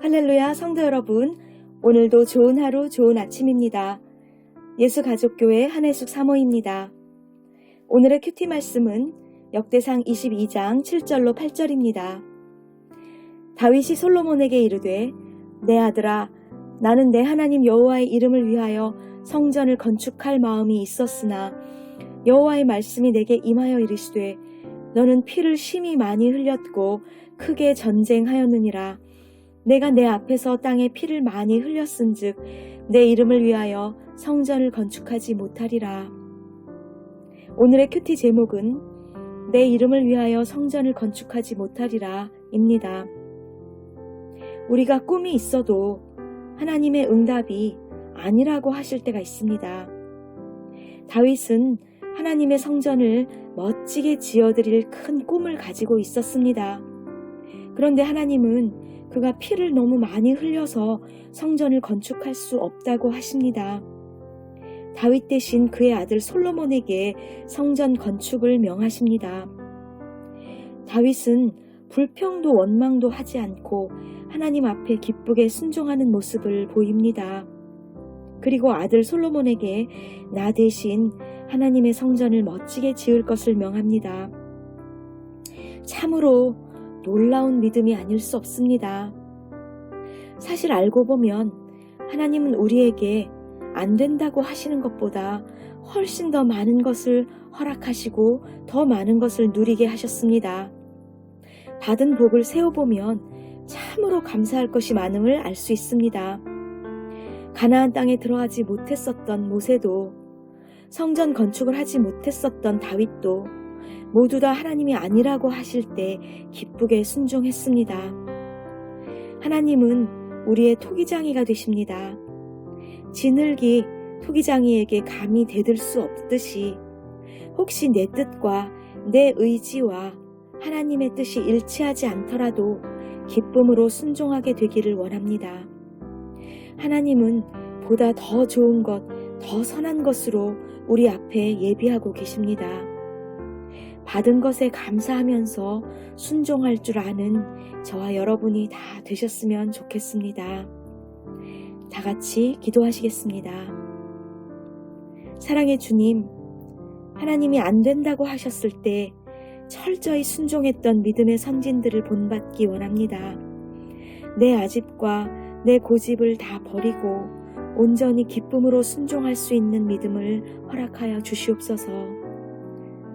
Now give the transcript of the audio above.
할렐루야 성도 여러분, 오늘도 좋은 하루 좋은 아침입니다. 예수 가족교회 한혜숙 사모입니다. 오늘의 큐티 말씀은 역대상 22장 7절로 8절입니다. 다윗이 솔로몬에게 이르되 내 아들아 나는 내 하나님 여호와의 이름을 위하여 성전을 건축할 마음이 있었으나 여호와의 말씀이 내게 임하여 이르시되 너는 피를 심히 많이 흘렸고 크게 전쟁하였느니라 내가 내 앞에서 땅에 피를 많이 흘렸은즉 내 이름을 위하여 성전을 건축하지 못하리라. 오늘의 큐티 제목은 내 이름을 위하여 성전을 건축하지 못하리라 입니다. 우리가 꿈이 있어도 하나님의 응답이 아니라고 하실 때가 있습니다. 다윗은 하나님의 성전을 멋지게 지어드릴 큰 꿈을 가지고 있었습니다. 그런데 하나님은 그가 피를 너무 많이 흘려서 성전을 건축할 수 없다고 하십니다. 다윗 대신 그의 아들 솔로몬에게 성전 건축을 명하십니다. 다윗은 불평도 원망도 하지 않고 하나님 앞에 기쁘게 순종하는 모습을 보입니다. 그리고 아들 솔로몬에게 나 대신 하나님의 성전을 멋지게 지을 것을 명합니다. 참으로 놀라운 믿음이 아닐 수 없습니다. 사실 알고 보면 하나님은 우리에게 안 된다고 하시는 것보다 훨씬 더 많은 것을 허락하시고 더 많은 것을 누리게 하셨습니다. 받은 복을 세어보면 참으로 감사할 것이 많음을 알 수 있습니다. 가나안 땅에 들어가지 못했었던 모세도 성전 건축을 하지 못했었던 다윗도 모두 다 하나님이 아니라고 하실 때 기쁘게 순종했습니다. 하나님은 우리의 토기장이가 되십니다. 지늘기 토기장이에게 감히 대들 수 없듯이 혹시 내 뜻과 내 의지와 하나님의 뜻이 일치하지 않더라도 기쁨으로 순종하게 되기를 원합니다. 하나님은 보다 더 좋은 것, 더 선한 것으로 우리 앞에 예비하고 계십니다. 받은 것에 감사하면서 순종할 줄 아는 저와 여러분이 다 되셨으면 좋겠습니다. 다 같이 기도하시겠습니다. 사랑의 주님, 하나님이 안 된다고 하셨을 때 철저히 순종했던 믿음의 선진들을 본받기 원합니다. 내 아집과 내 고집을 다 버리고 온전히 기쁨으로 순종할 수 있는 믿음을 허락하여 주시옵소서.